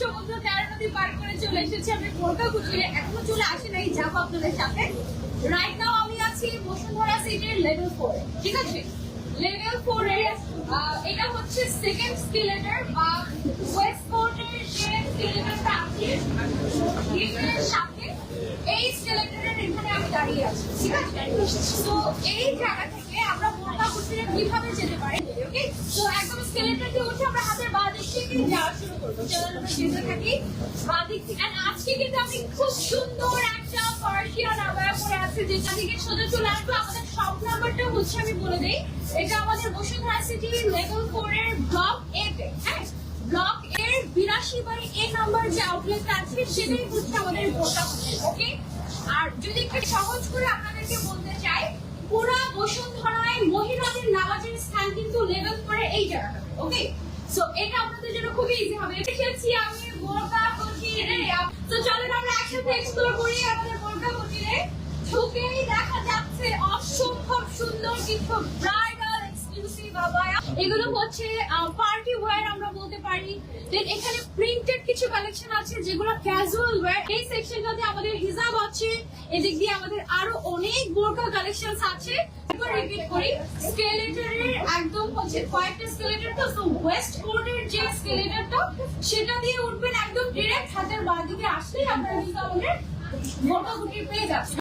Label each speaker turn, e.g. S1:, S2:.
S1: সমুদ্র তেরো নদী করে চলে এসেছি আমি বোরকা কুচুরে এখনও চলে নাই যাব আমি আছি বসুন্ধরা সিটির লেভেল ফোর ঠিক আছে লেভেল ফোর এর এটা হচ্ছে সেকেন্ড স্কিলেটার বা ওয়েস্ট কোর্টের এই স্কেলেটরের এখানে আমি দাঁড়িয়ে আছি তো এই জায়গা থেকে আমরা কুচিরে কীভাবে যেতে পারি তো একদম স্কেলেটর উঠে আমরা হাতের বাঁ দিক যাওয়া যেতে থাকি And আজকে কিন্তু আমি খুব সুন্দর একটা পার্সিয়ান আবায়া আছি যেটা থেকে সোজা চলে আসব আমাদের শপ নাম্বারটা হচ্ছে আমি বলে দিই এটা আমাদের বসুন্ধরা সিটি লেভেল ফোর এর ব্লক এ তে হ্যাঁ ব্লক এর বিরাশি বাই এ নাম্বার যে আউটলেট আছে সেটাই হচ্ছে আমাদের গোটা ওকে আর যদি একটু সহজ করে আপনাদেরকে বলতে চাই, পুরো বসুন্ধরায় মহিলাদের নামাজের স্থান কিন্তু লেভেল করে এই জায়গাটা ওকে সো এটা আপনাদের জন্য খুবই ইজি হবে। দেখেছি আমি, বোরকা কচিরে তো চলেন আমরা একসাথে এক্সপ্লোর করি আমাদের বোরকা কচিরে ঢুকেই দেখা যাচ্ছে অসম্ভব সুন্দর কিছু ব্রাইডাল এক্সক্লুসিভ আবায়া। এগুলো হচ্ছে পার্টি ওয়্যার আমরা বলতে পারি। দেন এখানে কিছু কালেকশন আছে যেগুলো ক্যাজুয়াল ওয়্যার এই সেকশনটাতে আমাদের হিজাব আছে, এদিক দিয়ে আমাদের আরও অনেক বোরকা কালেকশন আছে। রিপিট করি স্কেলেটরের একদম হচ্ছে কয়েকটা স্কেলেটর তো তো ওয়েস্ট কোর্টের যে স্কেলেটরটা সেটা দিয়ে উঠবেন একদম ডিরেক্ট হাতের বাঁ দিকে। আসলেই আপনারা কিন্তু আমাদের মোটামুটি পেয়ে যাচ্ছে